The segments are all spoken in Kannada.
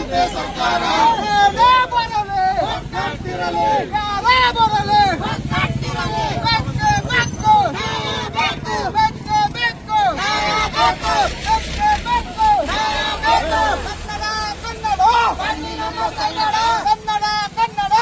ಬರುವಂತೆ ಸರ್ಕಾರ ಕನ್ನಡ ಕನ್ನಡ ಕನ್ನಡ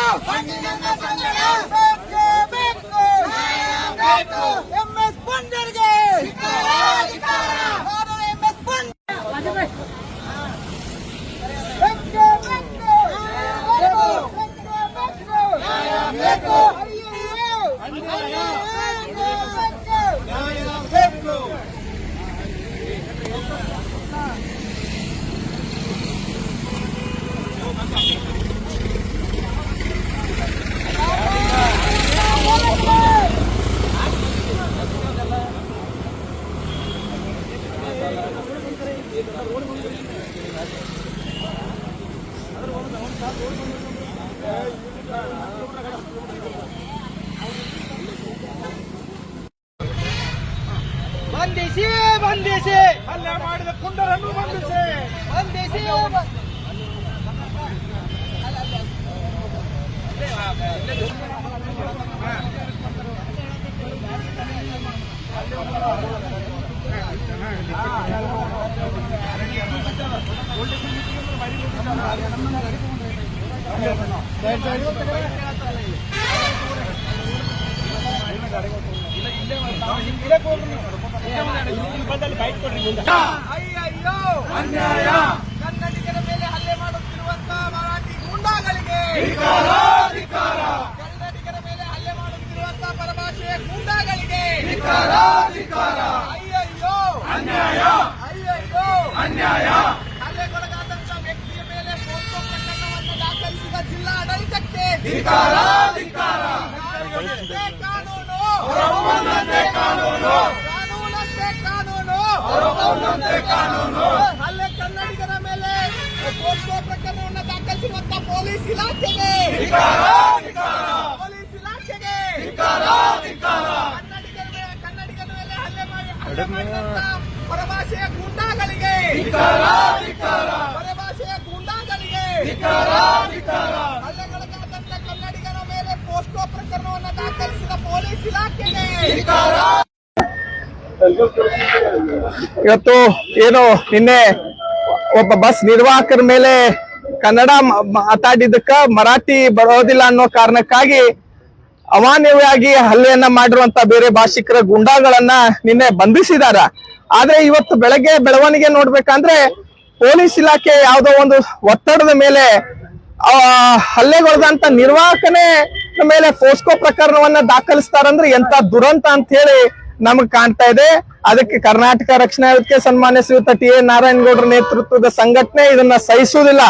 ಬಂದಿಸಿ ಬಂದಿಸಿ ಹಲ್ಲೆ ಮಾಡಿದ ಕುಂಡರನ್ನು ಬಂದಿಸಿ ಬಂಧಿಸಿ ಬಂಧಿಸಿ ಅಯ್ಯಯ್ಯೋ. ಅನ್ಯಾಯ. ಕನ್ನಡಿಗರ ಮೇಲೆ ಹಲ್ಲೆ ಮಾಡುತ್ತಿರುವಂತ ಮರಾಠಿ ಗೂಂಡಾಗಳಿಗೆ ಕನ್ನಡಿಗರ ಮೇಲೆ ಹಲ್ಲೆ ಮಾಡುತ್ತಿರುವಂತ ಪರಭಾಷೆಯ ಗೂಂಡಾಗಳಿಗೆ ಅಯ್ಯಯ್ಯೋ ಅನ್ಯಾಯ ಅಯ್ಯಯ್ಯೋ ಅನ್ಯಾಯ ಹಲ್ಲೆ ಕನ್ನಡಿಗರ ಮೇಲೆ ಪೋಸ್ಕೋ ಪ್ರಕರಣವನ್ನು ದಾಖಲಿಸಿರುವಂತ ಪೊಲೀಸ್ ಇಲಾಖೆಗೆ. ಪೊಲೀಸ್ ಇಲಾಖೆಗೆ. ಕನ್ನಡಿಗರ ಮೇಲೆ ಕನ್ನಡಿಗರ ಮೇಲೆ ಹಲ್ಲೆ ಮಾಡಿ ಹಲ್ಲೆ ಮಾಡಿದಂತ ಪರಭಾಷೆಯ ಗೂಂಡಾಗಳಿಗೆ. ಪರಭಾಷೆಯ ಗೂಂಡಾಗಳಿಗೆ ಧಿಕ್ಕಾರ ಧಿಕ್ಕಾರ ಹಲ್ಲೆಗೊಳಗಾದಂತ ಕನ್ನಡಿಗರ ಮೇಲೆ ಪೋಸ್ಕೋ ಪ್ರಕರಣವನ್ನು ದಾಖಲಿಸಿದ ಪೊಲೀಸ್ ಇಲಾಖೆಗೆ ಧಿಕ್ಕಾರ ಇವತ್ತು ಏನು, ನಿನ್ನೆ ಒಬ್ಬ ಬಸ್ ನಿರ್ವಾಹಕರ ಮೇಲೆ ಕನ್ನಡ ಮ- ಮಾತಾಡಿದ್ದಕ್ಕ ಮರಾಠಿ ಬರೋದಿಲ್ಲ ಅನ್ನೋ ಕಾರಣಕ್ಕಾಗಿ ಅಮಾನ್ಯವಾಗಿ ಹಲ್ಲೆಯನ್ನ ಮಾಡಿರುವಂತ ಬೇರೆ ಭಾಷಿಕರ ಗುಂಡಾಗಳನ್ನ ನಿನ್ನೆ ಬಂಧಿಸಿದಾರ. ಆದ್ರೆ ಇವತ್ತು ಬೆಳಗ್ಗೆ ಬೆಳವಣಿಗೆ ನೋಡ್ಬೇಕಂದ್ರೆ ಪೊಲೀಸ್ ಇಲಾಖೆ ಯಾವುದೋ ಒಂದು ಒತ್ತಡದ ಮೇಲೆ ಹಲ್ಲೆಗೊಳದಂತ ನಿರ್ವಾಹಕನೇ ಮೇಲೆ ಫೋಸ್ಕೋ ಪ್ರಕರಣವನ್ನ ದಾಖಲಿಸ್ತಾರಂದ್ರೆ ಎಂತ ದುರಂತ ಅಂತ ಹೇಳಿ ನಮಗ್ ಕಾಣ್ತಾ ಇದೆ. ಅದಕ್ಕೆ ಕರ್ನಾಟಕ ರಕ್ಷಣಾ ವೇದಿಕೆ ಸನ್ಮಾನ್ಯ ಶ್ರೀಯುತ ಟಿ ಎ ನಾರಾಯಣಗೌಡರ ನೇತೃತ್ವದ ಸಂಘಟನೆ ಇದನ್ನ ಸಹಿಸುವುದಿಲ್ಲ.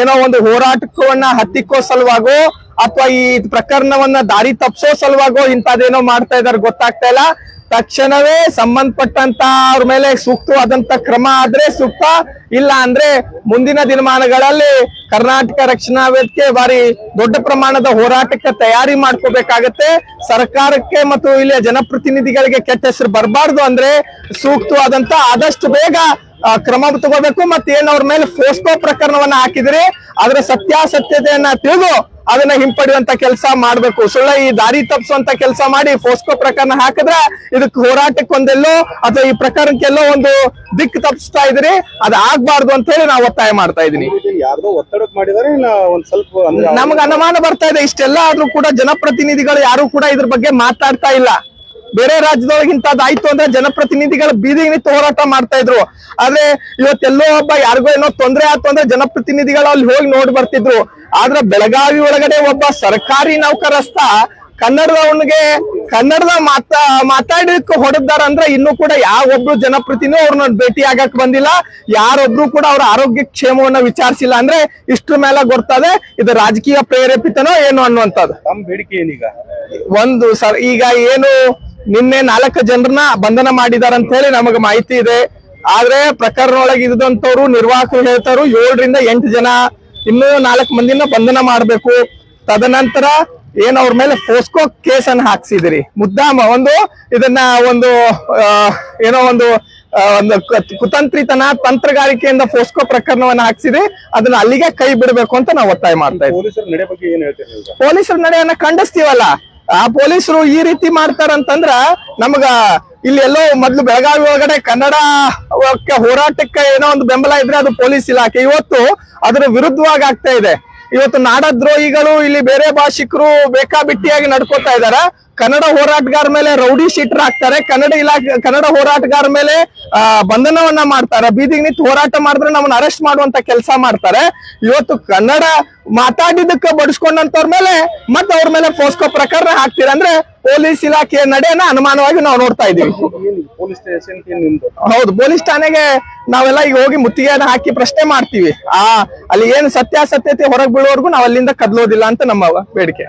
ಏನೋ ಒಂದು ಹೋರಾಟವನ್ನ ಹತ್ತಿಕ್ಕೋ ಸಲುವಾಗೋ ಅಥವಾ ಈ ಪ್ರಕರಣವನ್ನ ದಾರಿ ತಪ್ಪಿಸೋ ಸಲುವಾಗೋ ಇಂಥದ್ದೇನೋ ಮಾಡ್ತಾ ಇದಾರೆ ಗೊತ್ತಾಗ್ತಾ ಇಲ್ಲ. ತಕ್ಷಣವೇ ಸಂಬಂಧಪಟ್ಟಂತ ಅವ್ರ ಮೇಲೆ ಸೂಕ್ತವಾದಂತ ಕ್ರಮ ಆದ್ರೆ ಸೂಕ್ತ, ಇಲ್ಲ ಅಂದ್ರೆ ಮುಂದಿನ ದಿನಮಾನಗಳಲ್ಲಿ ಕರ್ನಾಟಕ ರಕ್ಷಣಾ ವೇದಿಕೆ ಬಾರಿ ದೊಡ್ಡ ಪ್ರಮಾಣದ ಹೋರಾಟಕ್ಕೆ ತಯಾರಿ ಮಾಡ್ಕೋಬೇಕಾಗತ್ತೆ. ಸರ್ಕಾರಕ್ಕೆ ಮತ್ತು ಇಲ್ಲಿಯ ಜನಪ್ರತಿನಿಧಿಗಳಿಗೆ ಕೆಟ್ಟ ಹೆಸರು ಬರಬಾರ್ದು ಅಂದ್ರೆ ಸೂಕ್ತವಾದಂತ ಆದಷ್ಟು ಬೇಗ ಕ್ರಮ ತಗೋಬೇಕು ಮತ್ತೆ ಏನ್ ಅವ್ರ ಮೇಲೆ ಫೋಸ್ಕೋ ಪ್ರಕರಣವನ್ನ ಹಾಕಿದ್ರೆ ಅದರ ಸತ್ಯಾಸತ್ಯತೆಯನ್ನ ತಿಳಿದು ಅದನ್ನ ಹಿಂಪಡೆಯುವಂತ ಕೆಲಸ ಮಾಡ್ಬೇಕು. ಸುಳ್ಳ ಈ ದಾರಿ ತಪ್ಪಿಸುವಂತ ಕೆಲಸ ಮಾಡಿ ಫೋಸ್ಕೋ ಪ್ರಕರಣ ಹಾಕಿದ್ರೆ ಇದಕ್ಕೆ ಹೋರಾಟಕ್ಕೊಂದೆಲ್ಲೋ ಅಥವಾ ಈ ಪ್ರಕರಣಕ್ಕೆಲ್ಲೋ ಒಂದು ದಿಕ್ಕು ತಪ್ಪಿಸ್ತಾ ಇದ್ರಿ ಅದ್ ಆಗ್ಬಾರ್ದು ಅಂತ ಹೇಳಿ ನಾವು ಒತ್ತಾಯ ಮಾಡ್ತಾ ಇದೀನಿ ನಮ್ಗೆ ಅನುಮಾನ ಬರ್ತಾ ಇದೆ ಇಷ್ಟೆಲ್ಲ ಆದ್ರೂ ಕೂಡ ಜನಪ್ರತಿನಿಧಿಗಳು ಯಾರು ಕೂಡ ಇದ್ರ ಬಗ್ಗೆ ಮಾತಾಡ್ತಾ ಇಲ್ಲ. ಬೇರೆ ರಾಜ್ಯದೊಳಗೆ ಅದಾಯ್ತು ಅಂದ್ರೆ ಜನಪ್ರತಿನಿಧಿಗಳು ಬೀದಿಗೆ ನಿಂತು ಹೋರಾಟ ಮಾಡ್ತಾ ಇದ್ರು. ಆದ್ರೆ ಇವತ್ತೆಲ್ಲೋ ಒಬ್ಬ ಯಾರಿಗೋ ಏನೋ ತೊಂದರೆ ಆಯ್ತು ಅಂದ್ರೆ ಜನಪ್ರತಿನಿಧಿಗಳು ಅಲ್ಲಿ ಹೋಗಿ ನೋಡ್ ಬರ್ತಿದ್ರು. ಆದ್ರೆ ಬೆಳಗಾವಿ ಒಳಗಡೆ ಒಬ್ಬ ಸರ್ಕಾರಿ ನೌಕರಸ್ಥ ಕನ್ನಡದವನಿಗೆ ಕನ್ನಡದ ಮಾತಾ ಮಾತಾಡಕ್ಕೆ ಹೊಡೆದಾರ ಅಂದ್ರೆ ಇನ್ನು ಕೂಡ ಯಾವ ಒಬ್ರು ಜನಪ್ರತಿನಿ ಅವ್ರನ್ನ ಭೇಟಿ ಆಗಕ್ ಬಂದಿಲ್ಲ. ಯಾರೊಬ್ರು ಕೂಡ ಅವ್ರ ಆರೋಗ್ಯ ಕ್ಷೇಮವನ್ನ ವಿಚಾರಿಸಿಲ್ಲ ಅಂದ್ರೆ ಇಷ್ಟ್ರ ಮೇಲೆ ಗೊತ್ತದೆ ಇದು ರಾಜಕೀಯ ಪ್ರೇರೇಪಿತನೋ ಏನು ಅನ್ನುವಂಥದ್ದು. ಬೇಡಿಕೆ ಏನೀಗ ಒಂದು ಸರ್ ಈಗ ಏನು ನಿನ್ನೆ ನಾಲ್ಕು ಜನರನ್ನ ಬಂಧನ ಮಾಡಿದಾರ ಅಂತ ಹೇಳಿ ನಮಗೆ ಮಾಹಿತಿ ಇದೆ. ಆದ್ರೆ ಪ್ರಕರಣ ಒಳಗೆ ಇದ್ದಂತವ್ರು ನಿರ್ವಾಹಕರು ಹೇಳ್ತಾರು ಏಳರಿಂದ ಎಂಟು ಜನ ಇನ್ನೂ ನಾಲ್ಕು ಮಂದಿನ ಬಂಧನ ಮಾಡ್ಬೇಕು. ತದನಂತರ ಏನ್ ಅವ್ರ ಮೇಲೆ ಫೋಸ್ಕೋ ಕೇಸ್ ಅನ್ನ ಹಾಕ್ಸಿದಿರಿ. ಮುದ್ದಾಮ ಒಂದು ಇದನ್ನ ಒಂದು ಏನೋ ಒಂದು ಒಂದು ಕುತಂತ್ರಿತನ ತಂತ್ರಗಾರಿಕೆಯಿಂದ ಫೋಸ್ಕೋ ಪ್ರಕರಣವನ್ನ ಹಾಕ್ಸಿದೆ. ಅದನ್ನ ಅಲ್ಲಿಗೆ ಕೈ ಬಿಡಬೇಕು ಅಂತ ನಾವು ಒತ್ತಾಯ ಮಾಡ್ತಾ ಇದ್ದೀವಿ ಪೊಲೀಸರ ನಡೆಯನ್ನ ಖಂಡಿಸ್ತೀವಲ್ಲ. ಆ ಪೊಲೀಸರು ಈ ರೀತಿ ಮಾಡ್ತಾರಂತಂದ್ರ ನಮಗ ಇಲ್ಲಿ ಎಲ್ಲೋ ಮೊದ್ಲು ಬೆಳಗಾವಿ ಒಳಗಡೆ ಕನ್ನಡ ಕ್ಕೆ ಹೋರಾಟಕ್ಕೆ ಏನೋ ಒಂದು ಬೆಂಬಲ ಇದ್ರೆ ಅದು ಪೊಲೀಸ್ ಇಲಾಖೆ. ಇವತ್ತು ಅದರ ವಿರುದ್ಧವಾಗಿ ಆಗ್ತಾ ಇದೆ. ಇವತ್ತು ನಾಡದ್ರೋಹಿಗಳು ಇಲ್ಲಿ ಬೇರೆ ಭಾಷಿಕರು ಬೇಕಾಬಿಟ್ಟಿಯಾಗಿ ನಡ್ಕೋತಾ ಇದಾರ ಕನ್ನಡ ಹೋರಾಟಗಾರ ಮೇಲೆ ರೌಡಿ ಶೀಟರ್ ಹಾಕ್ತಾರೆ. ಕನ್ನಡ ಇಲಾಖೆ, ಕನ್ನಡ ಹೋರಾಟಗಾರ ಮೇಲೆ ಬಂಧನವನ್ನ ಮಾಡ್ತಾರೆ. ಬೀದಿಗೆ ನಿಂತು ಹೋರಾಟ ಮಾಡಿದ್ರೆ ನಮ್ಮನ್ನ ಅರೆಸ್ಟ್ ಮಾಡುವಂತ ಕೆಲಸ ಮಾಡ್ತಾರೆ. ಇವತ್ತು ಕನ್ನಡ ಮಾತಾಡಿದ್ದಕ್ಕೆ ಬಡಿಸ್ಕೊಂಡಂತವ್ರ ಮೇಲೆ ಮತ್ತೆ ಅವ್ರ ಮೇಲೆ ಪೋಸ್ಕೋ ಪ್ರಕರಣ ಹಾಕ್ತೀರ ಅಂದ್ರೆ ಪೊಲೀಸ್ ಇಲಾಖೆಯ ನಡೆಯನ್ನ ಅನುಮಾನವಾಗಿ ನಾವು ನೋಡ್ತಾ ಇದೀವಿ ಪೊಲೀಸ್ ಸ್ಟೇಷನ್ ನಿಮ್ದು. ಹೌದು ಪೊಲೀಸ್ ಠಾಣೆಗೆ ನಾವೆಲ್ಲ ಈಗ ಹೋಗಿ ಮುತ್ತಿಗೆಯನ್ನ ಹಾಕಿ ಪ್ರಶ್ನೆ ಮಾಡ್ತೀವಿ. ಆ ಅಲ್ಲಿ ಏನು ಸತ್ಯಾಸತ್ಯತೆ ಹೊರಗೆ ಬೀಳೋವರೆಗೂ ನಾವು ಅಲ್ಲಿಂದ ಕದ್ಲೋದಿಲ್ಲ ಅಂತ ನಮ್ಮ ಬೇಡಿಕೆ.